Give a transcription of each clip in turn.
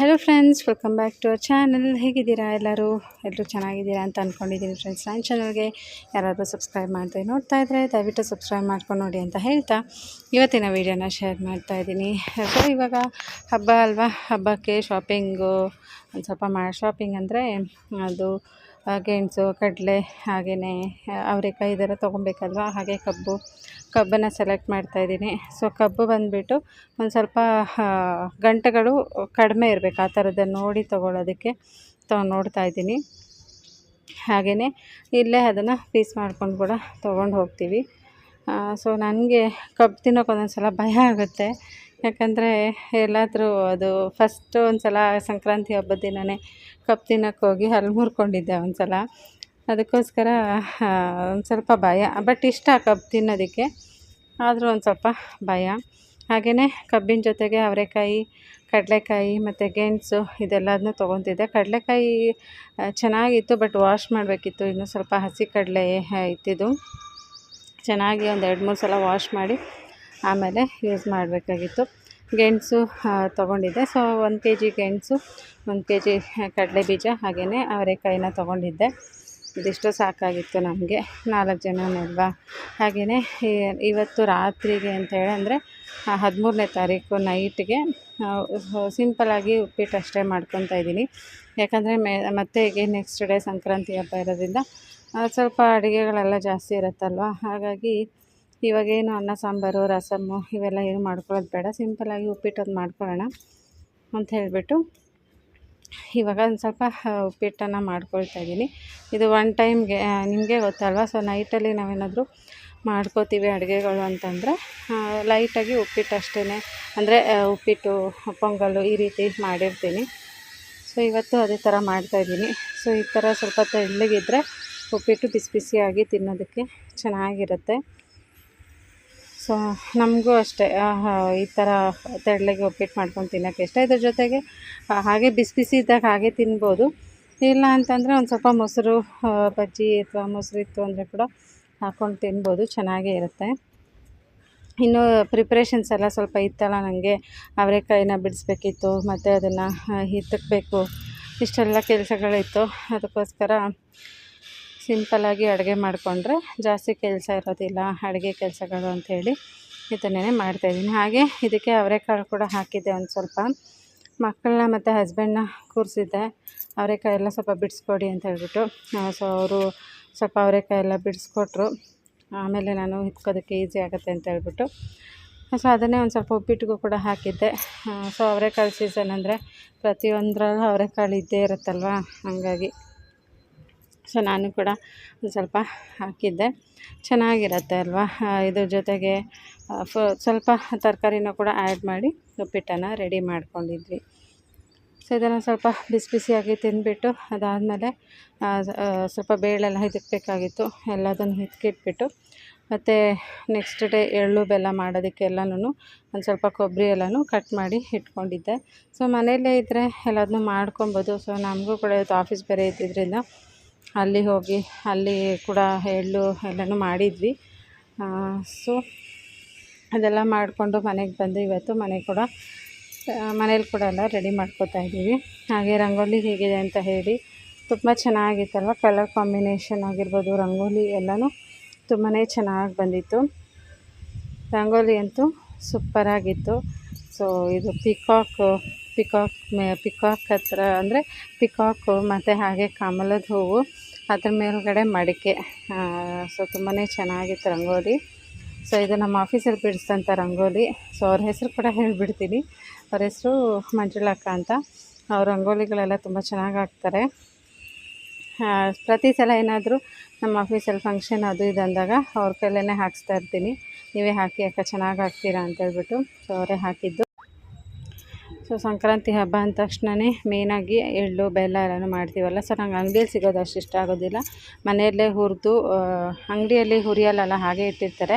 Hello friends welcome back to our channel ಹೇಗಿದ್ದೀರಾ ಎಲ್ಲರೂ? ಎಲ್ಲರೂ ಚೆನ್ನಾಗಿದ್ದೀರಾ ಅಂತ ಅಂದ್ಕೊಂಡಿದ್ದೀನಿ ಫ್ರೆಂಡ್ಸ್ ನನ್ನ ಚಾನಲ್ಗೆ ಯಾರಾದರೂ ಸಬ್ಸ್ಕ್ರೈಬ್ ಮಾಡ್ತಾ ನೋಡ್ತಾ ಇದ್ದರೆ ದಯವಿಟ್ಟು ಸಬ್ಸ್ಕ್ರೈಬ್ ಮಾಡ್ಕೊಂಡು ನೋಡಿ ಅಂತ ಹೇಳ್ತಾ ಇವತ್ತಿನ ವೀಡಿಯೋನ ಶೇರ್ ಮಾಡ್ತಾ ಇದ್ದೀನಿ. ಸೊ ಇವಾಗ ಹಬ್ಬ ಅಲ್ವಾ? ಹಬ್ಬಕ್ಕೆ ಶಾಪಿಂಗು ಒಂದು ಸ್ವಲ್ಪ ಮಾ ಶಾಪಿಂಗ್ ಅಂದರೆ ಅದು ಗೆಣಸು, ಕಡಲೆ ಹಾಗೆಯೇ ಅವರೆಕಾಯಿ ಇದೆಲ್ಲ ತೊಗೊಳ್ಬೇಕಲ್ವ ಹಾಗೆ ಕಬ್ಬು, ಕಬ್ಬನ್ನು ಸೆಲೆಕ್ಟ್ ಮಾಡ್ತಾಯಿದ್ದೀನಿ ಸೊ ಕಬ್ಬು ಬಂದುಬಿಟ್ಟು ಒಂದು ಸ್ವಲ್ಪ ಗಂಟೆಗಳು ಕಡಿಮೆ ಇರಬೇಕು. ಆ ಥರದ್ದನ್ನು ನೋಡಿ ತೊಗೊಳ್ಳೋದಕ್ಕೆ ತೊ, ನೋಡ್ತಾ ಇದ್ದೀನಿ. ಹಾಗೆಯೇ ಇಲ್ಲೇ ಅದನ್ನು ಪೀಸ್ ಮಾಡ್ಕೊಂಡು ಕೂಡ ತೊಗೊಂಡು ಹೋಗ್ತೀವಿ. ಸೊ ನನಗೆ ಕಬ್ಬು ತಿನ್ನೋಕೆ ಒಂದೊಂದು ಸಲ ಭಯ ಆಗುತ್ತೆ. ಯಾಕಂದರೆ ಎಲ್ಲಾದರೂ ಅದು ಫಸ್ಟ್ ಒಂದು ಸಲ ಸಂಕ್ರಾಂತಿ ಹಬ್ಬದ ದಿನವೇ ಕಬ್ಬು ತಿನ್ನೋಕ್ಕೆ ಹೋಗಿ ಹಲ್ಲು ಮುರ್ಕೊಂಡಿದ್ದೆ ಒಂದು ಸಲ ಅದಕ್ಕೋಸ್ಕರ ಒಂದು ಸ್ವಲ್ಪ ಭಯ. ಬಟ್ ಇಷ್ಟ ಕಬ್ಬು ತಿನ್ನೋದಕ್ಕೆ. ಆದರೂ ಒಂದು ಸ್ವಲ್ಪ ಭಯ. ಹಾಗೆಯೇ ಕಬ್ಬಿನ ಜೊತೆಗೆ ಅವರೆಕಾಯಿ, ಕಡಲೆಕಾಯಿ ಮತ್ತು ಗೆಣಸು ಇದೆಲ್ಲದನ್ನೂ ತೊಗೊತಿದ್ದೆ. ಕಡಲೆಕಾಯಿ ಚೆನ್ನಾಗಿತ್ತು ಬಟ್ ವಾಶ್ ಮಾಡಬೇಕಿತ್ತು. ಇನ್ನೂ ಸ್ವಲ್ಪ ಹಸಿ ಕಡಲೆ ಇತ್ತಿದ್ದು. ಚೆನ್ನಾಗಿ ಒಂದು ಎರಡು ಮೂರು ಸಲ ವಾಶ್ ಮಾಡಿ ಆಮೇಲೆ ಯೂಸ್ ಮಾಡಬೇಕಾಗಿತ್ತು. ಗೆಣಸು ತೊಗೊಂಡಿದ್ದೆ. ಸೊ ಒಂದು ಕೆ ಜಿ ಗೆಣಸು, ಒಂದು ಕೆ ಜಿ ಕಡಲೆ ಬೀಜ ಹಾಗೆಯೇ ಅವರೆಕಾಯಿನ ತೊಗೊಂಡಿದ್ದೆ. ಇದಿಷ್ಟು ಸಾಕಾಗಿತ್ತು ನಮಗೆ. ನಾಲ್ಕು ಜನನಲ್ವಾ ಹಾಗೆಯೇ ಇವತ್ತು ರಾತ್ರಿಗೆ ಅಂತ ಹೇಳಿ ಅಂದರೆ ಹದಿಮೂರನೇ ತಾರೀಕು ನೈಟ್ಗೆ ಸಿಂಪಲಾಗಿ ಉಪ್ಪಿಟ್ಟು ಅಷ್ಟೇ ಮಾಡ್ಕೊತಾ ಇದ್ದೀನಿ. ಯಾಕಂದರೆ ಮೇ, ಮತ್ತೆ ಈಗ ನೆಕ್ಸ್ಟ್ ಡೇ ಸಂಕ್ರಾಂತಿ ಹಬ್ಬ ಇರೋದ್ರಿಂದ ಸ್ವಲ್ಪ ಅಡುಗೆಗಳೆಲ್ಲ ಜಾಸ್ತಿ ಇರುತ್ತಲ್ವ? ಹಾಗಾಗಿ ಇವಾಗೇನು ಅನ್ನ, ಸಾಂಬಾರು, ರಸಮ್ಮು ಇವೆಲ್ಲ ಏನು ಮಾಡ್ಕೊಳ್ಳೋದು ಬೇಡ. ಸಿಂಪಲ್ಲಾಗಿ ಉಪ್ಪಿಟ್ಟು ಒಂದು ಮಾಡ್ಕೊಳ್ಳೋಣ ಅಂತ ಹೇಳಿಬಿಟ್ಟು ಇವಾಗ ಒಂದು ಸ್ವಲ್ಪ ಉಪ್ಪಿಟ್ಟನ್ನು ಮಾಡ್ಕೊಳ್ತಾ ಇದ್ದೀನಿ. ಇದು ಒನ್ ಟೈಮ್ಗೆ ನಿಮಗೆ ಗೊತ್ತಲ್ವ? ಸೊ ನೈಟಲ್ಲಿ ನಾವೇನಾದರೂ ಮಾಡ್ಕೋತೀವಿ ಅಡುಗೆಗಳು ಅಂತಂದರೆ ಲೈಟಾಗಿ ಉಪ್ಪಿಟ್ಟು ಅಷ್ಟೇ ಅಂದರೆ ಉಪ್ಪಿಟ್ಟು ಪೊಂಗಲ್ಲು ಈ ರೀತಿ ಮಾಡಿರ್ತೀನಿ. ಸೊ ಇವತ್ತು ಅದೇ ಥರ ಮಾಡ್ತಾಯಿದ್ದೀನಿ ಸೊ ಈ ಥರ ಸ್ವಲ್ಪ ತೆಳ್ಳಗಿದ್ರೆ ಉಪ್ಪಿಟ್ಟು ಬಿಸಿ ಬಿಸಿಯಾಗಿ ತಿನ್ನೋದಕ್ಕೆ ಚೆನ್ನಾಗಿರುತ್ತೆ. ಸೊ ನಮಗೂ ಅಷ್ಟೇ. ಈ ಥರ ತೆಳ್ಳಗೆ ಉಪ್ಪಿಟ್ಟು ಮಾಡ್ಕೊಂಡು ತಿನ್ನೋಕ್ಕೆ ಇಷ್ಟ. ಇದ್ರ ಜೊತೆಗೆ ಹಾಗೆ ಬಿಸಿ ಬಿಸಿ ಇದ್ದಾಗ ಹಾಗೆ ತಿನ್ಬೋದು. ಇಲ್ಲ ಅಂತಂದರೆ ಒಂದು ಸ್ವಲ್ಪ ಮೊಸರು ಬಜ್ಜಿ ಅಥವಾ ಮೊಸರು ಇತ್ತು ಅಂದರೆ ಕೂಡ ಹಾಕ್ಕೊಂಡು ತಿನ್ಬೋದು. ಚೆನ್ನಾಗೇ ಇರುತ್ತೆ. ಇನ್ನು ಪ್ರಿಪ್ರೇಷನ್ಸ್ ಎಲ್ಲ ಸ್ವಲ್ಪ ಇತ್ತಲ್ಲ ನನಗೆ ಅವರೆಕಾಯಿನ ಬಿಡಿಸ್ಬೇಕಿತ್ತು, ಮತ್ತು ಅದನ್ನು ಹಿತ್ತಕಬೇಕು ಇಷ್ಟೆಲ್ಲ ಕೆಲಸಗಳಿತ್ತು. ಅದಕ್ಕೋಸ್ಕರ ಸಿಂಪಲ್ಲಾಗಿ ಅಡುಗೆ ಮಾಡಿಕೊಂಡ್ರೆ ಜಾಸ್ತಿ ಕೆಲಸ ಇರೋದಿಲ್ಲ, ಅಡುಗೆ ಕೆಲಸಗಳು ಅಂಥೇಳಿ ಇದನ್ನೇ ಮಾಡ್ತಾಯಿದ್ದೀನಿ ಹಾಗೆ ಇದಕ್ಕೆ ಅವರೆಕಾಳು ಕೂಡ ಹಾಕಿದ್ದೆ ಒಂದು ಸ್ವಲ್ಪ. ಮಕ್ಕಳನ್ನ ಮತ್ತು ಹಸ್ಬೆಂಡ್ನ ಕೂರಿಸಿದ್ದೆ. ಅವರೆಕಾಯಿ ಎಲ್ಲ ಸ್ವಲ್ಪ ಬಿಡಿಸ್ಕೊಡಿ ಅಂತ ಹೇಳ್ಬಿಟ್ಟು. ಸೊ ಅವರು ಸ್ವಲ್ಪ ಅವರೆಕಾಯಿ ಎಲ್ಲ ಬಿಡಿಸ್ಕೊಟ್ರು. ಆಮೇಲೆ ನಾನು ಹಿತ್ಕೋದಕ್ಕೆ ಈಸಿ ಆಗುತ್ತೆ ಅಂತ ಹೇಳ್ಬಿಟ್ಟು. ಸೊ ಅದನ್ನೇ ಒಂದು ಸ್ವಲ್ಪ ಉಪ್ಪಿಟ್ಟಿಗೂ ಕೂಡ ಹಾಕಿದ್ದೆ. ಸೊ ಅವರೆಕಾಳು ಸೀಸನ್ ಅಂದರೆ ಪ್ರತಿಯೊಂದರಲ್ಲೂ ಅವರೆಕಾಳು ಇದ್ದೇ ಇರುತ್ತಲ್ವ? ಹಾಗಾಗಿ. ಸೊ ನಾನು ಕೂಡ ಸ್ವಲ್ಪ ಹಾಕಿದ್ದೆ. ಚೆನ್ನಾಗಿರುತ್ತೆ ಅಲ್ವಾ? ಇದ್ರ ಜೊತೆಗೆ ಫ, ಸ್ವಲ್ಪ ತರಕಾರಿನೂ ಕೂಡ ಆ್ಯಡ್ ಮಾಡಿ ಉಪ್ಪಿಟ್ಟನ್ನು ರೆಡಿ ಮಾಡ್ಕೊಂಡಿದ್ವಿ. ಸೊ ಇದನ್ನು ಸ್ವಲ್ಪ ಬಿಸಿ ಬಿಸಿಯಾಗಿ ತಿಂದುಬಿಟ್ಟು ಅದಾದಮೇಲೆ ಸ್ವಲ್ಪ ಬೇಳೆಲ್ಲ ಹಿದಕ್ಬೇಕಾಗಿತ್ತು. ಎಲ್ಲದನ್ನು ಹಿದಕಿಟ್ಬಿಟ್ಟು ಮತ್ತು ನೆಕ್ಸ್ಟ್ ಡೇ ಎಳ್ಳು ಬೆಲ್ಲ ಮಾಡೋದಕ್ಕೆ ಎಲ್ಲನೂ ಒಂದು ಸ್ವಲ್ಪ ಕೊಬ್ಬರಿ ಎಲ್ಲನೂ ಕಟ್ ಮಾಡಿ ಇಟ್ಕೊಂಡಿದ್ದೆ. ಸೊ ಮನೆಯಲ್ಲೇ ಇದ್ದರೆ ಎಲ್ಲದನ್ನೂ ಮಾಡ್ಕೊಬೋದು. ಸೊ ನಮಗೂ ಕೂಡ ಇವತ್ತು ಆಫೀಸ್ ಬೇರೆ ಇದ್ದಿದ್ದರಿಂದ ಅಲ್ಲಿ ಹೋಗಿ ಅಲ್ಲಿ ಕೂಡ ಎಳ್ಳು ಎಲ್ಲನೂ ಮಾಡಿದ್ವಿ. ಸೊ ಅದೆಲ್ಲ ಮಾಡಿಕೊಂಡು ಮನೆಗೆ ಬಂದು ಇವತ್ತು ಮನೆ ಕೂಡ ಮನೇಲಿ ಕೂಡ ಎಲ್ಲ ರೆಡಿ ಮಾಡ್ಕೋತಾ ಇದ್ದೀವಿ. ಹಾಗೆ ರಂಗೋಲಿ ಹೇಗಿದೆ ಅಂತ ಹೇಳಿ ತುಂಬ ಚೆನ್ನಾಗಿತ್ತಲ್ವ? ಕಲರ್ ಕಾಂಬಿನೇಷನ್ ಆಗಿರ್ಬೋದು, ರಂಗೋಲಿ ಎಲ್ಲನೂ ತುಂಬಾ ಚೆನ್ನಾಗಿ ಬಂದಿತ್ತು. ರಂಗೋಲಿ ಅಂತೂ ಸೂಪರಾಗಿತ್ತು ಸೊ ಇದು ಪಿಕಾಕ್ ಪಿಕಾಕ್ ಪಿಕಾಕ್ ಹತ್ರ ಅಂದರೆ ಪಿಕಾಕು ಮತ್ತು ಹಾಗೆ ಕಮಲದ ಹೂವು, ಅದ್ರ ಮೇಲುಗಡೆ ಮಡಿಕೆ. ಸೊ ತುಂಬಾ ಚೆನ್ನಾಗಿತ್ತು ರಂಗೋಲಿ. ಸೊ ಇದು ನಮ್ಮ ಆಫೀಸಲ್ಲಿ ಬಿಡಿಸಿದಂಥ ರಂಗೋಲಿ. ಸೊ ಅವ್ರ ಹೆಸರು ಕೂಡ ಹೇಳಿಬಿಡ್ತೀನಿ. ಅವ್ರ ಹೆಸರು ಮಂಜುಳಕ್ಕ ಅಂತ. ಅವ್ರ ರಂಗೋಲಿಗಳೆಲ್ಲ ತುಂಬ ಚೆನ್ನಾಗಿ ಹಾಕ್ತಾರೆ. ಪ್ರತಿ ಸಲ ಏನಾದರೂ ನಮ್ಮ ಆಫೀಸಲ್ಲಿ ಫಂಕ್ಷನ್ ಅದು ಇದು ಅಂದಾಗ ಅವ್ರ ಕೈಲೇ ಹಾಕಿಸ್ತಾ ಇರ್ತೀನಿ. ನೀವೇ ಹಾಕಿ ಅಕ್ಕ ಚೆನ್ನಾಗಿ ಹಾಕ್ತೀರಾ ಅಂತ ಹೇಳ್ಬಿಟ್ಟು. ಸೊ ಅವರೇ ಹಾಕಿದ್ದು. ಸೊ ಸಂಕ್ರಾಂತಿ ಹಬ್ಬ ಅಂದ ತಕ್ಷಣವೇ ಮೇಯ್ನಾಗಿ ಎಳ್ಳು, ಬೆಲ್ಲ ಎಲ್ಲನೂ ಮಾಡ್ತೀವಲ್ಲ. ಸೊ ನಂಗೆ ಅಂಗಡಿಯಲ್ಲಿ ಸಿಗೋದು ಅಷ್ಟು ಇಷ್ಟ ಆಗೋದಿಲ್ಲ. ಮನೆಯಲ್ಲೇ ಹುರಿದು ಅಂಗಡಿಯಲ್ಲಿ ಹುರಿಯಲ್ಲಲ್ಲ, ಹಾಗೆ ಇಟ್ಟಿರ್ತಾರೆ.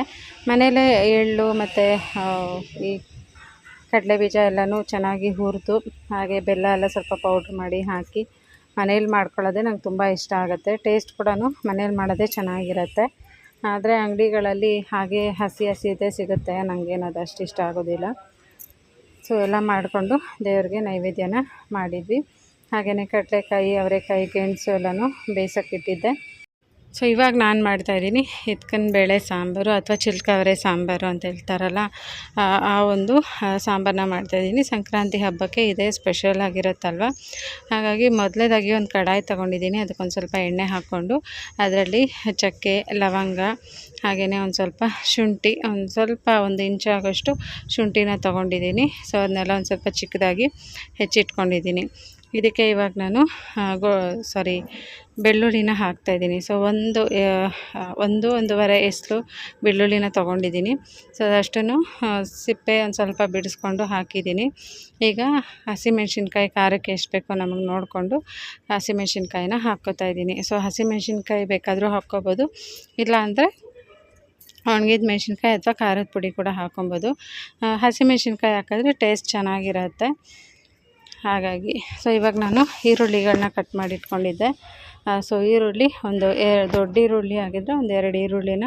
ಮನೆಯಲ್ಲೇ ಎಳ್ಳು ಮತ್ತು ಈ ಕಡಲೆ ಬೀಜ ಎಲ್ಲನೂ ಚೆನ್ನಾಗಿ ಹುರಿದು, ಹಾಗೆ ಬೆಲ್ಲ ಎಲ್ಲ ಸ್ವಲ್ಪ ಪೌಡ್ರ್ ಮಾಡಿ ಹಾಕಿ ಮನೇಲಿ ಮಾಡ್ಕೊಳ್ಳೋದೇ ನಂಗೆ ತುಂಬ ಇಷ್ಟ ಆಗುತ್ತೆ. ಟೇಸ್ಟ್ ಕೂಡ ಮನೇಲಿ ಮಾಡೋದೇ ಚೆನ್ನಾಗಿರುತ್ತೆ. ಆದರೆ ಅಂಗಡಿಗಳಲ್ಲಿ ಹಾಗೆ ಹಸಿ ಹಸಿದೇ ಸಿಗುತ್ತೆ. ನನಗೇನು ಅದು ಅಷ್ಟು ಇಷ್ಟ ಆಗೋದಿಲ್ಲ. ಸೊ ಎಲ್ಲ ಮಾಡಿಕೊಂಡು ದೇವ್ರಿಗೆ ನೈವೇದ್ಯನ ಮಾಡಿದ್ವಿ. ಹಾಗೆಯೇ ಕಡಲೆಕಾಯಿ ಅವರೆಕಾಯಿ ಗೆಣಸು ಎಲ್ಲನೂ ಬೇಯಿಸೋಕ್ಕಿಟ್ಟಿದ್ದೆ ಸೊ ಇವಾಗ ನಾನು ಮಾಡ್ತಾಯಿದ್ದೀನಿ ಎತ್ಕನ್ ಬೇಳೆ ಸಾಂಬಾರು ಅಥವಾ ಚಿಲ್ಕವರೆ ಸಾಂಬಾರು ಅಂತ ಹೇಳ್ತಾರಲ್ಲ, ಆ ಒಂದು ಸಾಂಬಾರನ್ನ ಮಾಡ್ತಾಯಿದ್ದೀನಿ ಸಂಕ್ರಾಂತಿ ಹಬ್ಬಕ್ಕೆ ಇದೇ ಸ್ಪೆಷಲ್ ಆಗಿರುತ್ತಲ್ವ? ಹಾಗಾಗಿ ಮೊದಲೇದಾಗಿ ಒಂದು ಕಡಾಯಿ ತೊಗೊಂಡಿದ್ದೀನಿ. ಅದಕ್ಕೊಂದು ಸ್ವಲ್ಪ ಎಣ್ಣೆ ಹಾಕ್ಕೊಂಡು ಅದರಲ್ಲಿ ಚಕ್ಕೆ, ಲವಂಗ ಹಾಗೆಯೇ ಒಂದು ಸ್ವಲ್ಪ ಶುಂಠಿ, ಒಂದು ಸ್ವಲ್ಪ ಒಂದು ಆಗೋಷ್ಟು ಶುಂಠಿನ ತೊಗೊಂಡಿದ್ದೀನಿ. ಸೊ ಅದನ್ನೆಲ್ಲ ಒಂದು ಸ್ವಲ್ಪ ಚಿಕ್ಕದಾಗಿ ಹೆಚ್ಚಿಟ್ಕೊಂಡಿದ್ದೀನಿ. ಇದಕ್ಕೆ ಇವಾಗ ನಾನು ಗೋ ಸಾರಿ ಬೆಳ್ಳುಳ್ಳಿನ ಹಾಕ್ತಾಯಿದ್ದೀನಿ ಸೊ ಒಂದು ಒಂದು, ಒಂದೂವರೆ ಎಸ್ಲು ಬೆಳ್ಳುಳ್ಳಿನ ತೊಗೊಂಡಿದ್ದೀನಿ. ಸೊ ಅದಷ್ಟನ್ನು ಸಿಪ್ಪೆ ಒಂದು ಸ್ವಲ್ಪ ಬಿಡಿಸ್ಕೊಂಡು ಹಾಕಿದ್ದೀನಿ. ಈಗ ಹಸಿಮೆಣ್ಸಿನ್ಕಾಯಿ ಖಾರಕ್ಕೆ ಎಷ್ಟು ಬೇಕೋ ನಮಗೆ ನೋಡಿಕೊಂಡು ಹಸಿಮೆಣ್ಸಿನ್ಕಾಯಿನ ಹಾಕ್ಕೋತಾ ಇದ್ದೀನಿ. ಸೊ ಹಸಿಮೆಣ್ಸಿನ್ಕಾಯಿ ಬೇಕಾದರೂ ಹಾಕ್ಕೋಬೋದು. ಇಲ್ಲ ಅಂದರೆ ಒಣಗಿದ ಮೆಣಸಿನ್ಕಾಯಿ ಅಥವಾ ಖಾರದ ಪುಡಿ ಕೂಡ ಹಾಕ್ಕೊಬೋದು. ಹಸಿಮೆಣ್ಸಿನ್ಕಾಯಿ ಹಾಕಿದ್ರೆ ಟೇಸ್ಟ್ ಚೆನ್ನಾಗಿರುತ್ತೆ. ಹಾಗಾಗಿ ಸೊ ಇವಾಗ ನಾನು ಈರುಳ್ಳಿಗಳನ್ನ ಕಟ್ ಮಾಡಿ ಇಟ್ಕೊಂಡಿದ್ದೆ ಸೊ ಈರುಳ್ಳಿ ಒಂದು ಎ, ದೊಡ್ಡ ಈರುಳ್ಳಿ ಆಗಿದ್ದರೆ ಒಂದು ಎರಡು ಈರುಳ್ಳಿನ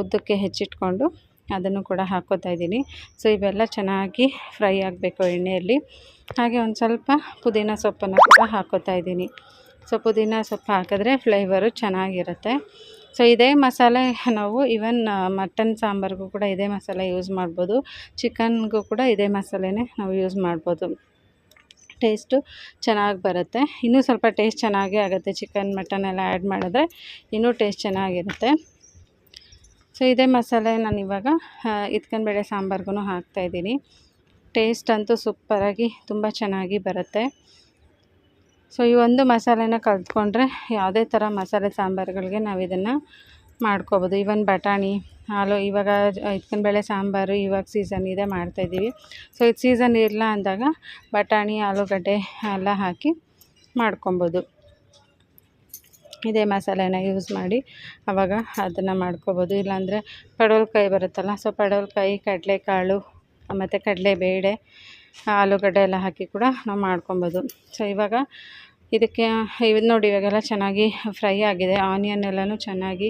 ಉದ್ದಕ್ಕೆ ಹೆಚ್ಚಿಟ್ಕೊಂಡು ಅದನ್ನು ಕೂಡ ಹಾಕ್ಕೋತಾ ಇದ್ದೀನಿ. ಸೊ ಇವೆಲ್ಲ ಚೆನ್ನಾಗಿ ಫ್ರೈ ಆಗಬೇಕು ಎಣ್ಣೆಯಲ್ಲಿ. ಹಾಗೆ ಒಂದು ಸ್ವಲ್ಪ ಪುದೀನ ಸೊಪ್ಪನ್ನು ಕೂಡ ಹಾಕ್ಕೋತಾ ಇದ್ದೀನಿ. ಸೊ ಪುದೀನ ಸೊಪ್ಪು ಹಾಕಿದ್ರೆ ಫ್ಲೇವರು ಚೆನ್ನಾಗಿರುತ್ತೆ. ಸೊ ಇದೇ ಮಸಾಲೆ ನಾವು ಇವನ್ ಮಟನ್ ಸಾಂಬಾರಿಗೂ ಕೂಡ ಇದೇ ಮಸಾಲೆ ಯೂಸ್ ಮಾಡ್ಬೋದು. ಚಿಕನ್ಗೂ ಕೂಡ ಇದೇ ಮಸಾಲೆನೇ ನಾವು ಯೂಸ್ ಮಾಡ್ಬೋದು. ಟೇಸ್ಟು ಚೆನ್ನಾಗಿ ಬರುತ್ತೆ. ಇನ್ನೂ ಸ್ವಲ್ಪ ಟೇಸ್ಟ್ ಚೆನ್ನಾಗೇ ಆಗುತ್ತೆ. ಚಿಕನ್, ಮಟನ್ ಎಲ್ಲ ಆ್ಯಡ್ ಮಾಡಿದ್ರೆ ಇನ್ನೂ ಟೇಸ್ಟ್ ಚೆನ್ನಾಗಿರುತ್ತೆ. ಸೊ, ಇದೇ ಮಸಾಲೆ ನಾನು ಇವಾಗ ಇತ್ಕನ್ಬೇಳೆ ಸಾಂಬಾರ್ಗೂ ಹಾಕ್ತಾಯಿದ್ದೀನಿ ಟೇಸ್ಟ್ ಅಂತೂ ಸೂಪರಾಗಿ ತುಂಬ ಚೆನ್ನಾಗಿ ಬರುತ್ತೆ. ಸೊ, ಈ ಒಂದು ಮಸಾಲೆನ ಕಲ್ತ್ಕೊಂಡ್ರೆ ಯಾವುದೇ ಥರ ಮಸಾಲೆ ಸಾಂಬಾರುಗಳಿಗೆ ನಾವು ಇದನ್ನು ಮಾಡ್ಕೋಬೋದು. ಈವನ್ ಬಟಾಣಿ, ಹಾಲು, ಇವಾಗ ಬೇಳೆ, ಸಾಂಬಾರು ಇವಾಗ ಸೀಸನ್ ಇದೆ ಮಾಡ್ತಾಯಿದ್ದೀವಿ ಸೊ ಇದು ಸೀಸನ್ ಇರಲ್ಲ ಅಂದಾಗ ಬಟಾಣಿ, ಆಲೂಗಡ್ಡೆ ಎಲ್ಲ ಹಾಕಿ ಮಾಡ್ಕೊಬೋದು. ಇದೇ ಮಸಾಲೆನ ಯೂಸ್ ಮಾಡಿ ಆವಾಗ ಅದನ್ನು ಮಾಡ್ಕೊಬೋದು. ಇಲ್ಲಾಂದರೆ ಪಡವಲಕಾಯಿ ಬರುತ್ತಲ್ಲ ಸೊ ಪಡವಲಕಾಯಿ, ಕಡಲೆಕಾಳು, ಮತ್ತು ಕಡಲೆಬೇಳೆ, ಆಲೂಗಡ್ಡೆ ಎಲ್ಲ ಹಾಕಿ ಕೂಡ ನಾವು ಮಾಡ್ಕೊಬೋದು. ಸೊ ಇವಾಗ ಇದಕ್ಕೆ, ಇದು ನೋಡಿ ಇವಾಗೆಲ್ಲ ಚೆನ್ನಾಗಿ ಫ್ರೈ ಆಗಿದೆ. ಆನಿಯನ್ ಎಲ್ಲನೂ ಚೆನ್ನಾಗಿ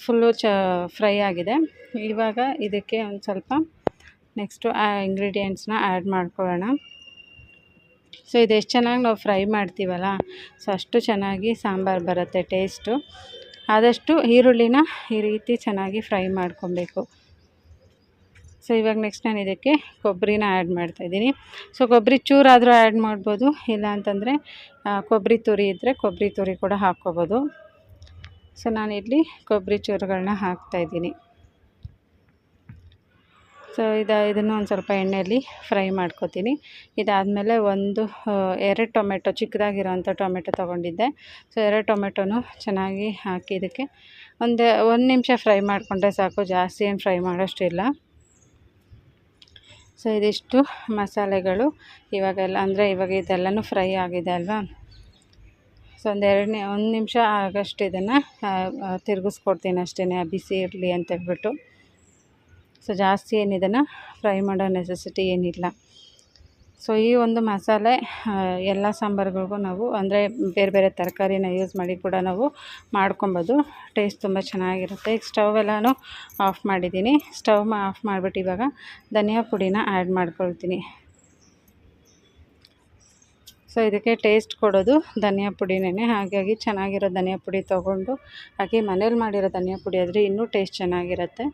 ಫುಲ್ಲು ಚ, ಫ್ರೈ ಆಗಿದೆ. ಇವಾಗ ಇದಕ್ಕೆ ಒಂದು ಸ್ವಲ್ಪ ನೆಕ್ಸ್ಟು ಆ ಇಂಗ್ರೀಡಿಯೆಂಟ್ಸ್ನ ಆ್ಯಡ್ ಮಾಡ್ಕೊಳ್ಳೋಣ. ಸೊ, ಇದು ಎಷ್ಟು ಚೆನ್ನಾಗಿ ನಾವು ಫ್ರೈ ಮಾಡ್ತೀವಲ್ಲ, ಸೊ, ಅಷ್ಟು ಚೆನ್ನಾಗಿ ಸಾಂಬಾರು ಬರುತ್ತೆ ಟೇಸ್ಟು. ಆದಷ್ಟು ಈರುಳ್ಳಿನ ಈ ರೀತಿ ಚೆನ್ನಾಗಿ ಫ್ರೈ ಮಾಡ್ಕೊಬೇಕು. ಸೊ ಇವಾಗ ನೆಕ್ಸ್ಟ್ ನಾನು ಇದಕ್ಕೆ ಕೊಬ್ಬರಿನ ಆ್ಯಡ್ ಮಾಡ್ತಾಯಿದ್ದೀನಿ ಸೊ ಕೊಬ್ಬರಿ ಚೂರಾದರೂ ಆ್ಯಡ್ ಮಾಡ್ಬೋದು. ಇಲ್ಲ ಅಂತಂದರೆ ಕೊಬ್ಬರಿ ತುರಿ ಇದ್ದರೆ ಕೊಬ್ಬರಿ ತುರಿ ಕೂಡ ಹಾಕ್ಕೋಬೋದು. ಸೊ ನಾನು ಇಲ್ಲಿ ಕೊಬ್ಬರಿ ಚೂರುಗಳನ್ನ ಹಾಕ್ತಾಯಿದ್ದೀನಿ ಸೊ ಇದು, ಇದನ್ನು ಒಂದು ಸ್ವಲ್ಪ ಎಣ್ಣೆಯಲ್ಲಿ ಫ್ರೈ ಮಾಡ್ಕೊತೀನಿ. ಇದಾದಮೇಲೆ ಒಂದು ಎರಡು ಟೊಮೆಟೊ ಚಿಕ್ಕದಾಗಿರೋಂಥ ಟೊಮೆಟೊ ತೊಗೊಂಡಿದ್ದೆ. ಸೊ ಎರಡು ಟೊಮೆಟೊನು ಚೆನ್ನಾಗಿ ಹಾಕಿ ಇದಕ್ಕೆ ಒಂದು ಒಂದು ನಿಮಿಷ ಫ್ರೈ ಮಾಡಿಕೊಂಡ್ರೆ ಸಾಕು. ಜಾಸ್ತಿ ಏನು ಫ್ರೈ ಮಾಡೋಷ್ಟಿಲ್ಲ. ಸೊ, ಇದಿಷ್ಟು ಮಸಾಲೆಗಳು. ಇವಾಗೆಲ್ಲ, ಅಂದರೆ ಇವಾಗ ಇದೆಲ್ಲನೂ ಫ್ರೈ ಆಗಿದೆ ಅಲ್ವಾ? ಸೊ, ಒಂದು ಎರಡನೇ, ಒಂದು ನಿಮಿಷ ಆಗಷ್ಟು ಇದನ್ನು ತಿರುಗಿಸ್ಕೊಡ್ತೀನಿ ಅಷ್ಟೇ ಬಿಸಿ ಇರಲಿ ಅಂತೇಳ್ಬಿಟ್ಟು. ಸೊ, ಜಾಸ್ತಿ ಏನು ಫ್ರೈ ಮಾಡೋ ನೆಸೆಸಿಟಿ ಏನಿಲ್ಲ. ಸೊ ಈ ಒಂದು ಮಸಾಲೆ ಎಲ್ಲ ಸಾಂಬಾರುಗಳಿಗೂ ನಾವು, ಅಂದರೆ ಬೇರೆ ಬೇರೆ ತರಕಾರಿನ ಯೂಸ್ ಮಾಡಿ ಕೂಡ ನಾವು ಮಾಡ್ಕೊಬೋದು. ಟೇಸ್ಟ್ ತುಂಬ ಚೆನ್ನಾಗಿರುತ್ತೆ. ಈಗ ಸ್ಟವ್ ಎಲ್ಲನೂ ಆಫ್ ಮಾಡಿದ್ದೀನಿ. ಸ್ಟವ್ ಆಫ್ ಮಾಡಿಬಿಟ್ಟು ಇವಾಗ ಧನಿಯಾ ಪುಡಿನ ಆ್ಯಡ್ ಮಾಡ್ಕೊಳ್ತೀನಿ. ಸೊ ಇದಕ್ಕೆ ಟೇಸ್ಟ್ ಕೊಡೋದು ಧನಿಯಾ ಪುಡಿನೇ ಹಾಗಾಗಿ ಚೆನ್ನಾಗಿರೋ ಧನಿಯಾ ಪುಡಿ ತೊಗೊಂಡು, ಹಾಗೆ ಮನೇಲಿ ಮಾಡಿರೋ ಧನಿಯಾ ಪುಡಿ ಆದರೆ ಇನ್ನೂ ಟೇಸ್ಟ್ ಚೆನ್ನಾಗಿರುತ್ತೆ.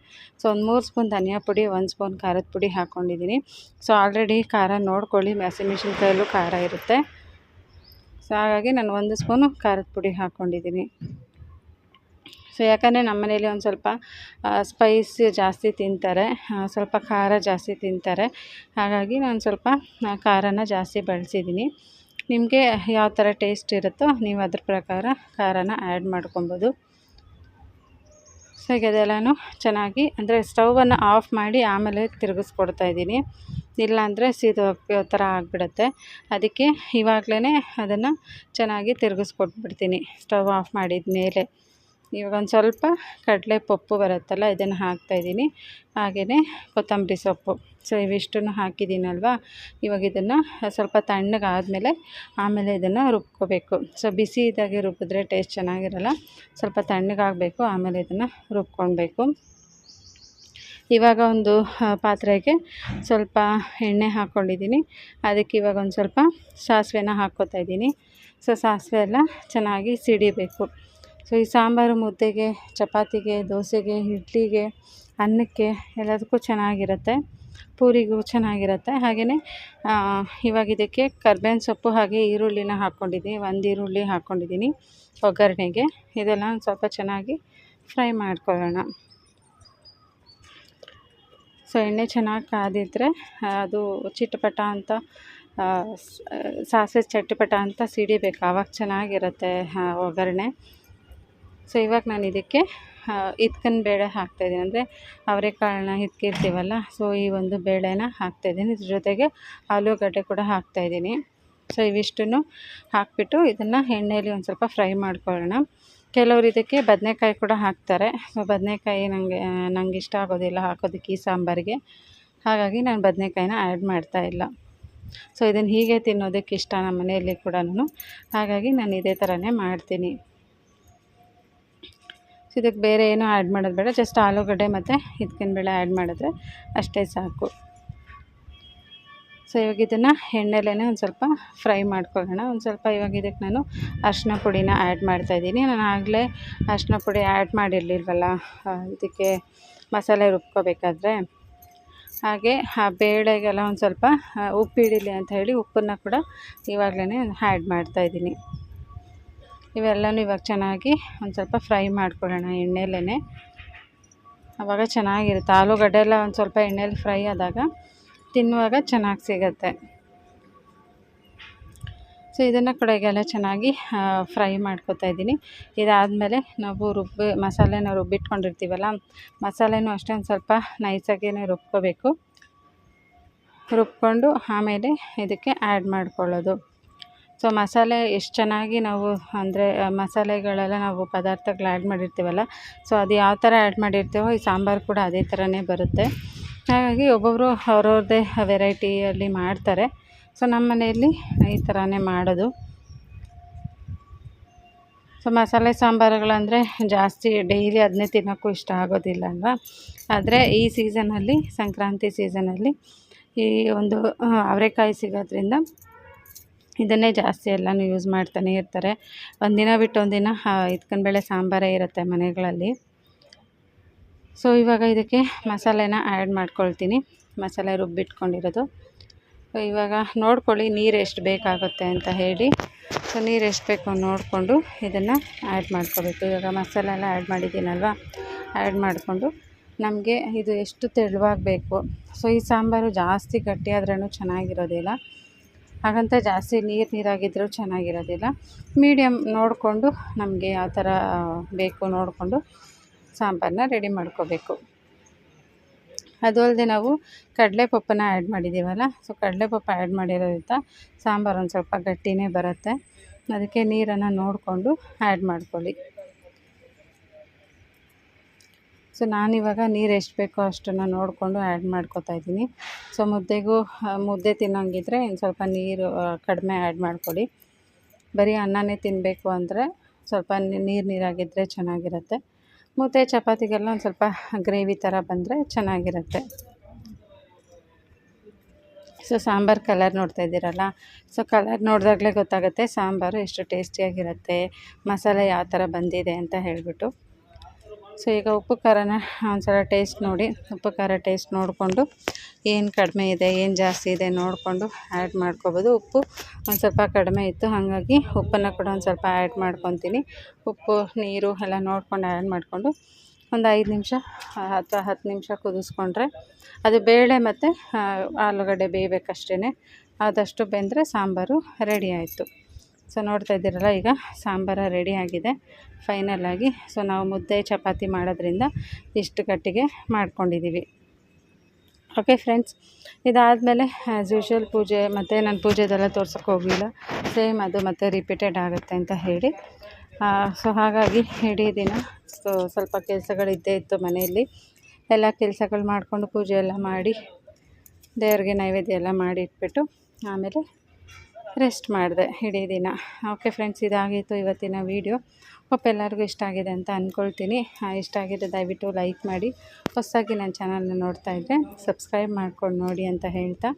ಸೊ ಒಂದು ಮೂರು ಸ್ಪೂನ್ ಧನಿಯಾ ಪುಡಿ, ಒಂದು ಸ್ಪೂನ್ ಖಾರದ ಪುಡಿ ಹಾಕ್ಕೊಂಡಿದ್ದೀನಿ ಸೊ ಆಲ್ರೆಡಿ ಖಾರ ನೋಡ್ಕೊಳ್ಳಿ ಹಸಿಮೆಣ್ಸಿನ್ಕಾಯಲ್ಲೂ ಖಾರ ಇರುತ್ತೆ. ಸೊ ಹಾಗಾಗಿ ನಾನು ಒಂದು ಸ್ಪೂನು ಖಾರದ ಪುಡಿ ಹಾಕ್ಕೊಂಡಿದ್ದೀನಿ ಸೊ ಯಾಕಂದರೆ ನಮ್ಮ ಮನೇಲಿ ಒಂದು ಸ್ವಲ್ಪ ಸ್ಪೈಸ್ ಜಾಸ್ತಿ ತಿಂತಾರೆ ಸ್ವಲ್ಪ ಖಾರ ಜಾಸ್ತಿ ತಿಂತಾರೆ. ಹಾಗಾಗಿ ನಾನು ಸ್ವಲ್ಪ ಖಾರನ ಜಾಸ್ತಿ ಬಳಸಿದ್ದೀನಿ ನಿಮಗೆ ಯಾವ ಥರ ಟೇಸ್ಟ್ ಇರುತ್ತೋ ನೀವು ಅದ್ರ ಪ್ರಕಾರ ಖಾರನ ಆ್ಯಡ್ ಮಾಡ್ಕೊಬೋದು. ಸೊ, ಈಗ ಅದೆಲ್ಲನೂ ಚೆನ್ನಾಗಿ ಅಂದರೆ ಸ್ಟವನ್ನು ಆಫ್ ಮಾಡಿ ಆಮೇಲೆ ತಿರುಗಿಸ್ಕೊಡ್ತಾ ಇದ್ದೀನಿ. ಇಲ್ಲಾಂದರೆ ಸೀದೋ ಥರ ಆಗಿಬಿಡುತ್ತೆ. ಅದಕ್ಕೆ ಇವಾಗಲೇ ಅದನ್ನು ಚೆನ್ನಾಗಿ ತಿರುಗಿಸ್ಕೊಟ್ಬಿಡ್ತೀನಿ ಸ್ಟವ್ ಆಫ್ ಮಾಡಿದ ಮೇಲೆ. ಇವಾಗ ಒಂದು ಸ್ವಲ್ಪ ಕಡಲೆ ಪಪ್ಪು ಬರುತ್ತಲ್ಲ, ಇದನ್ನು ಹಾಕ್ತಾಯಿದ್ದೀನಿ ಹಾಗೆಯೇ ಕೊತ್ತಂಬರಿ ಸೊಪ್ಪು. ಸೊ, ಇವಿಷ್ಟನ್ನು ಹಾಕಿದ್ದೀನಲ್ವ? ಇವಾಗ ಇದನ್ನು ಸ್ವಲ್ಪ ತಣ್ಣಗಾದಮೇಲೆ ಆಮೇಲೆ ಇದನ್ನು ರುಬ್ಕೋಬೇಕು. ಸೊ, ಬಿಸಿ ಇದ್ದಾಗೆ ರುಬ್ಬಿದ್ರೆ ಟೇಸ್ಟ್ ಚೆನ್ನಾಗಿರಲ್ಲ. ಸ್ವಲ್ಪ ತಣ್ಣಗಾಗಬೇಕು, ಆಮೇಲೆ ಇದನ್ನು ರುಬ್ಕೊಳ್ಬೇಕು. ಇವಾಗ ಒಂದು ಪಾತ್ರೆಗೆ ಸ್ವಲ್ಪ ಎಣ್ಣೆ ಹಾಕ್ಕೊಂಡಿದ್ದೀನಿ. ಅದಕ್ಕೆ ಇವಾಗ ಒಂದು ಸ್ವಲ್ಪ ಸಾಸಿವೆನ ಹಾಕ್ಕೋತಾ ಇದ್ದೀನಿ. ಸೊ, ಸಾಸಿವೆ ಎಲ್ಲ ಚೆನ್ನಾಗಿ ಸಿಡಿಬೇಕು. ಸೊ, ಈ ಸಾಂಬಾರು ಮುದ್ದೆಗೆ, ಚಪಾತಿಗೆ, ದೋಸೆಗೆ, ಇಡ್ಲಿಗೆ, ಅನ್ನಕ್ಕೆ ಎಲ್ಲದಕ್ಕೂ ಚೆನ್ನಾಗಿರುತ್ತೆ. ಪೂರಿಗೂ ಚೆನ್ನಾಗಿರುತ್ತೆ. ಹಾಗೆಯೇ ಇವಾಗ ಇದಕ್ಕೆ ಕರ್ಬೇವಿನ ಸೊಪ್ಪು ಹಾಗೆ ಈರುಳ್ಳಿನ ಹಾಕ್ಕೊಂಡಿದ್ದೀನಿ. ಒಂದು ಈರುಳ್ಳಿ ಹಾಕ್ಕೊಂಡಿದ್ದೀನಿ ಒಗ್ಗರಣೆಗೆ. ಇದೆಲ್ಲ ಸ್ವಲ್ಪ ಚೆನ್ನಾಗಿ ಫ್ರೈ ಮಾಡ್ಕೊಳ್ಳೋಣ. ಸೊ, ಎಣ್ಣೆ ಚೆನ್ನಾಗಿ ಕಾದಿದ್ರೆ ಅದು ಚಿಟಪಟ ಅಂತ ಸಾಸಿವೆ ಚಟಪಟ ಅಂತ ಸಿಡಿಬೇಕು. ಆವಾಗ ಚೆನ್ನಾಗಿರುತ್ತೆ ಒಗ್ಗರಣೆ. ಸೊ, ಇವಾಗ ನಾನು ಇದಕ್ಕೆ ಇದ್ಕನ್ ಬೇಳೆ ಹಾಕ್ತಾಯಿದ್ದೀನಿ ಅಂದರೆ ಅವರೆಕಾಳನ್ನ ಇದ್ಕಿರ್ತೀವಲ್ಲ ಸೊ ಈ ಒಂದು ಬೇಳೆನ ಹಾಕ್ತಾಯಿದ್ದೀನಿ ಇದ್ರ ಜೊತೆಗೆ ಆಲೂಗಡ್ಡೆ ಕೂಡ ಹಾಕ್ತಾಯಿದ್ದೀನಿ ಸೊ ಇವಿಷ್ಟನ್ನು ಹಾಕಿಬಿಟ್ಟು ಇದನ್ನು ಎಣ್ಣೆಯಲ್ಲಿ ಒಂದು ಸ್ವಲ್ಪ ಫ್ರೈ ಮಾಡ್ಕೊಳ್ಳೋಣ. ಕೆಲವರು ಇದಕ್ಕೆ ಬದನೆಕಾಯಿ ಕೂಡ ಹಾಕ್ತಾರೆ. ಸೊ ಬದನೆಕಾಯಿ ನನಗೆ ನಂಗೆ ಇಷ್ಟ ಆಗೋದಿಲ್ಲ ಹಾಕೋದಕ್ಕೆ ಈ ಸಾಂಬಾರಿಗೆ. ಹಾಗಾಗಿ ನಾನು ಬದನೆಕಾಯಿನ ಆ್ಯಡ್ ಮಾಡ್ತಾ ಇಲ್ಲ. ಸೊ ಇದನ್ನು ಹೀಗೆ ತಿನ್ನೋದಕ್ಕೆ ಇಷ್ಟ ನಮ್ಮ ಮನೆಯಲ್ಲಿ ಕೂಡ ಹಾಗಾಗಿ ನಾನು ಇದೇ ಥರನೇ ಮಾಡ್ತೀನಿ. ಇದಕ್ಕೆ ಬೇರೆ ಏನೂ ಆ್ಯಡ್ ಮಾಡೋದು ಬೇಡ ಜಸ್ಟ್ ಆಲೂಗಡ್ಡೆ ಮತ್ತು ಇದಕ್ಕಿನ ಬೇಳೆ ಆ್ಯಡ್ ಮಾಡಿದ್ರೆ ಅಷ್ಟೇ ಸಾಕು. ಸೊ ಇವಾಗ ಇದನ್ನು ಎಣ್ಣೆಲೇ ಒಂದು ಸ್ವಲ್ಪ ಫ್ರೈ ಮಾಡ್ಕೊಳ್ಳೋಣ. ಒಂದು ಸ್ವಲ್ಪ ಇವಾಗ ಇದಕ್ಕೆ ನಾನು ಅರಿಶಿನ ಪುಡಿನ ಆ್ಯಡ್ ಮಾಡ್ತಾಯಿದ್ದೀನಿ ನಾನು ಆಗಲೇ ಅರಿಶಿನ ಪುಡಿ ಆ್ಯಡ್ ಮಾಡಿರಲಿಲ್ವಲ್ಲ ಇದಕ್ಕೆ ಮಸಾಲೆ ರುಬ್ಕೋಬೇಕಾದ್ರೆ. ಹಾಗೆ ಆ ಬೇಳೆಗೆಲ್ಲ ಒಂದು ಸ್ವಲ್ಪ ಉಪ್ಪು ಹಿಡಿಲಿ ಅಂತ ಹೇಳಿ ಉಪ್ಪನ್ನು ಕೂಡ ಇವಾಗಲೇ ಆ್ಯಡ್ ಮಾಡ್ತಾಯಿದ್ದೀನಿ ಇವೆಲ್ಲನೂ ಇವಾಗ ಚೆನ್ನಾಗಿ ಒಂದು ಸ್ವಲ್ಪ ಫ್ರೈ ಮಾಡ್ಕೊಳ್ಳೋಣ ಎಣ್ಣೆಲೇ ಆವಾಗ ಚೆನ್ನಾಗಿರುತ್ತೆ. ಆಲೂಗಡ್ಡೆ ಎಲ್ಲ ಒಂದು ಸ್ವಲ್ಪ ಎಣ್ಣೆಲಿ ಫ್ರೈ ಆದಾಗ ತಿನ್ನುವಾಗ ಚೆನ್ನಾಗಿ ಸಿಗುತ್ತೆ. ಸೊ ಇದನ್ನು ಕೂಡ ಈಗೆಲ್ಲ ಚೆನ್ನಾಗಿ ಫ್ರೈ ಮಾಡ್ಕೊತಾ ಇದ್ದೀನಿ. ಇದಾದಮೇಲೆ ನಾವು ರುಬ್ಬಿ, ಮಸಾಲೆನ ರುಬ್ಬಿಟ್ಕೊಂಡಿರ್ತೀವಲ್ಲ, ಮಸಾಲೆನೂ ಅಷ್ಟೇ ಒಂದು ಸ್ವಲ್ಪ ನೈಸಾಗೇ ರುಬ್ಕೋಬೇಕು. ರುಬ್ಕೊಂಡು ಆಮೇಲೆ ಇದಕ್ಕೆ ಆ್ಯಡ್ ಮಾಡ್ಕೊಳ್ಳೋದು. ಸೊ ಮಸಾಲೆ ಎಷ್ಟು ಚೆನ್ನಾಗಿ ನಾವು ಅಂದರೆ ಮಸಾಲೆಗಳೆಲ್ಲ ನಾವು ಪದಾರ್ಥಗಳು ಆ್ಯಡ್ ಮಾಡಿರ್ತೀವಲ್ಲ ಸೊ ಅದು ಯಾವ ಥರ ಆ್ಯಡ್ ಮಾಡಿರ್ತೀವೋ, ಈ ಸಾಂಬಾರು ಕೂಡ ಅದೇ ಥರನೇ ಬರುತ್ತೆ. ಹಾಗಾಗಿ ಒಬ್ಬೊಬ್ಬರು ಅವ್ರವ್ರದ್ದೇ ವೆರೈಟಿಯಲ್ಲಿ ಮಾಡ್ತಾರೆ. ಸೊ ನಮ್ಮ ಮನೆಯಲ್ಲಿ ಈ ಥರನೇ ಮಾಡೋದು. ಸೊ ಮಸಾಲೆ ಸಾಂಬಾರುಗಳಂದರೆ ಜಾಸ್ತಿ ಡೈಲಿ ಅದನ್ನೇ ತಿನ್ನೋಕ್ಕೂ ಇಷ್ಟ ಆಗೋದಿಲ್ಲ ಅಲ್ವಾ? ಆದರೆ ಈ ಸೀಸನಲ್ಲಿ ಸಂಕ್ರಾಂತಿ ಸೀಸನಲ್ಲಿ ಈ ಒಂದು ಅವರೆಕಾಯಿ ಸಿಗೋದ್ರಿಂದ ಇದನ್ನೇ ಜಾಸ್ತಿ ಎಲ್ಲನೂ ಯೂಸ್ ಮಾಡ್ತಾನೆ ಇರ್ತಾರೆ. ಒಂದಿನ ಬಿಟ್ಟು ಒಂದಿನ ಬೇಳೆ ಸಾಂಬಾರೇ ಇರುತ್ತೆ ಮನೆಗಳಲ್ಲಿ. ಸೊ ಇವಾಗ ಇದಕ್ಕೆ ಮಸಾಲೆನ ಆ್ಯಡ್ ಮಾಡ್ಕೊಳ್ತೀನಿ. ಮಸಾಲೆ ರುಬ್ಬಿಟ್ಕೊಂಡಿರೋದು. ಇವಾಗ ನೋಡ್ಕೊಳ್ಳಿ ನೀರು ಎಷ್ಟು ಬೇಕಾಗುತ್ತೆ ಅಂತ ಹೇಳಿ. ಸೊ ನೀರು ಎಷ್ಟು ಬೇಕು ನೋಡಿಕೊಂಡು ಇದನ್ನು ಆ್ಯಡ್ ಮಾಡ್ಕೋಬೇಕು. ಇವಾಗ ಮಸಾಲೆ ಎಲ್ಲ ಆ್ಯಡ್ ಮಾಡಿದ್ದೀನಲ್ವ? ಆ್ಯಡ್ ಮಾಡಿಕೊಂಡು ನಮಗೆ ಇದು ಎಷ್ಟು ತೆಳುವಾಗಬೇಕು. ಸೊ ಈ ಸಾಂಬಾರು ಜಾಸ್ತಿ ಗಟ್ಟಿಯಾದ್ರೂ ಚೆನ್ನಾಗಿರೋದಿಲ್ಲ. ಹಾಗಂತ ಜಾಸ್ತಿ ನೀರು ನೀರಾಗಿದ್ದರೂ ಚೆನ್ನಾಗಿರೋದಿಲ್ಲ. ಮೀಡಿಯಮ್ ನೋಡಿಕೊಂಡು ನಮಗೆ ಯಾವ ಥರ ಬೇಕು ನೋಡಿಕೊಂಡು ಸಾಂಬಾರನ್ನ ರೆಡಿ ಮಾಡ್ಕೋಬೇಕು. ಅದು ಅಲ್ಲದೆ ನಾವು ಕಡಲೆಪಪ್ಪನ್ನ ಆ್ಯಡ್ ಮಾಡಿದ್ದೀವಲ್ಲ ಸೊ ಕಡಲೆಪಪ್ಪು ಆ್ಯಡ್ ಮಾಡಿರೋದ್ರಿಂದ ಸಾಂಬಾರು ಒಂದು ಸ್ವಲ್ಪ ಗಟ್ಟಿನೇ ಬರುತ್ತೆ. ಅದಕ್ಕೆ ನೀರನ್ನು ನೋಡಿಕೊಂಡು ಆ್ಯಡ್ ಮಾಡ್ಕೊಳ್ಳಿ. ಸೊ ನಾನಿವಾಗ ನೀರು ಎಷ್ಟು ಬೇಕೋ ಅಷ್ಟನ್ನು ನೋಡಿಕೊಂಡು ಆ್ಯಡ್ ಮಾಡ್ಕೊತಾ ಇದ್ದೀನಿ. ಸೊ ಮುದ್ದೆಗೂ ಮುದ್ದೆ ತಿನ್ನೋಂಗಿದ್ರೆ ಇನ್ನು ಸ್ವಲ್ಪ ನೀರು ಕಡಿಮೆ ಆ್ಯಡ್ ಮಾಡ್ಕೊಳ್ಳಿ ಬರೀ ಅನ್ನನೇ ತಿನ್ನಬೇಕು ಅಂದರೆ ಸ್ವಲ್ಪ ನೀರು ನೀರಾಗಿದ್ದರೆ ಚೆನ್ನಾಗಿರುತ್ತೆ. ಮುದ್ದೆ ಚಪಾತಿಗೆಲ್ಲ ಒಂದು ಸ್ವಲ್ಪ ಗ್ರೇವಿ ಥರ ಬಂದರೆ ಚೆನ್ನಾಗಿರುತ್ತೆ. ಸೊ ಸಾಂಬಾರು ಕಲರ್ ನೋಡ್ತಾ ಇದ್ದೀರಲ್ಲ? ಸೊ ಕಲರ್ ನೋಡಿದಾಗಲೇ ಗೊತ್ತಾಗುತ್ತೆ ಸಾಂಬಾರು ಎಷ್ಟು ಟೇಸ್ಟಿಯಾಗಿರುತ್ತೆ ಮಸಾಲೆ ಯಾವ ಥರ ಬಂದಿದೆ ಅಂತ ಹೇಳಿಬಿಟ್ಟು. ಸೊ ಈಗ ಉಪ್ಪು ಖಾರನ ಒಂದ್ಸಲ ಟೇಸ್ಟ್ ನೋಡಿ, ಉಪ್ಪು ಖಾರ ಟೇಸ್ಟ್ ನೋಡಿಕೊಂಡು ಏನು ಕಡಿಮೆ ಇದೆ, ಏನು ಜಾಸ್ತಿ ಇದೆ ನೋಡಿಕೊಂಡು ಆ್ಯಡ್ ಮಾಡ್ಕೊಬೋದು. ಉಪ್ಪು ಒಂದು ಸ್ವಲ್ಪ ಕಡಿಮೆ ಇತ್ತು, ಹಾಗಾಗಿ ಉಪ್ಪನ್ನು ಕೂಡ ಒಂದು ಸ್ವಲ್ಪ ಆ್ಯಡ್ ಮಾಡ್ಕೊತೀನಿ. ಉಪ್ಪು, ನೀರು ಎಲ್ಲ ನೋಡ್ಕೊಂಡು ಆ್ಯಡ್ ಮಾಡಿಕೊಂಡು ಒಂದು ಐದು ನಿಮಿಷ ಅಥವಾ ಹತ್ತು ನಿಮಿಷ ಕುದಿಸ್ಕೊಂಡ್ರೆ ಅದು ಬೇಳೆ ಮತ್ತು ಆಲೂಗಡ್ಡೆ ಬೇಯಬೇಕಷ್ಟೇ ಆದಷ್ಟು ಬೆಂದರೆ ಸಾಂಬಾರು ರೆಡಿ ಆಯಿತು. ಸೊ ನೋಡ್ತಾ ಇದ್ದೀರಲ್ಲ, ಈಗ ಸಾಂಬಾರ ರೆಡಿ ಆಗಿದೆ. ಫೈನಲಾಗಿ ಸೊ ನಾವು ಮುದ್ದೆ, ಚಪಾತಿ ಮಾಡೋದ್ರಿಂದ ಇಷ್ಟು ಕಟ್ಟಿಗೆ ಮಾಡ್ಕೊಂಡಿದ್ದೀವಿ ಓಕೆ ಫ್ರೆಂಡ್ಸ್ ಇದಾದಮೇಲೆ ಆ್ಯಸ್ ಯೂಶ್ವಲ್ ಪೂಜೆ, ಮತ್ತು ನಾನು ಪೂಜೆದೆಲ್ಲ ತೋರ್ಸೋಕ್ಕೆ ಹೋಗಲಿಲ್ಲ. ಸೇಮ್ ಅದು, ಮತ್ತೆ ರಿಪೀಟೆಡ್ ಆಗುತ್ತೆ ಅಂತ ಹೇಳಿ. ಸೊ ಹಾಗಾಗಿ ಇಡೀ ದಿನ ಸೊ ಸ್ವಲ್ಪ ಕೆಲಸಗಳಿದ್ದೇ ಇತ್ತು ಮನೆಯಲ್ಲಿ. ಎಲ್ಲ ಕೆಲಸಗಳು ಮಾಡಿಕೊಂಡು ಪೂಜೆ ಎಲ್ಲ ಮಾಡಿ, ದೇವ್ರಿಗೆ ನೈವೇದ್ಯ ಎಲ್ಲ ಮಾಡಿ ಇಟ್ಬಿಟ್ಟು, ಆಮೇಲೆ ರೆಸ್ಟ್ ಮಾಡಿದೆ ಇಡೀ ದಿನ. ಓಕೆ ಫ್ರೆಂಡ್ಸ್ ಇದಾಗಿತ್ತು ಇವತ್ತಿನ ವೀಡಿಯೋ ಹೋಪ್ ಎಲ್ಲರಿಗೂ ಇಷ್ಟ ಆಗಿದೆ ಅಂತ ಅಂದ್ಕೊಳ್ತೀನಿ ಇಷ್ಟ ಆಗಿದೆ ದಯವಿಟ್ಟು ಲೈಕ್ ಮಾಡಿ. ಹೊಸದಾಗಿ ನನ್ನ ಚಾನಲ್ನ ನೋಡ್ತಾ ಇದ್ದರೆ ಸಬ್ಸ್ಕ್ರೈಬ್ ಮಾಡ್ಕೊಂಡು ನೋಡಿ ಅಂತ ಹೇಳ್ತಾ.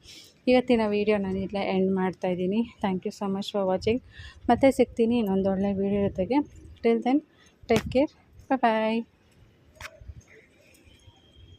ಇವತ್ತಿನ ವೀಡಿಯೋ ನಾನು ಇಲ್ಲೇ ಎಂಡ್ ಮಾಡ್ತಾಯಿದ್ದೀನಿ thank you so much for watching ಮತ್ತೆ ಸಿಗ್ತೀನಿ ಇನ್ನೊಂದು ಒಳ್ಳೆ ವೀಡಿಯೋ ಜೊತೆಗೆ. Till then take care bye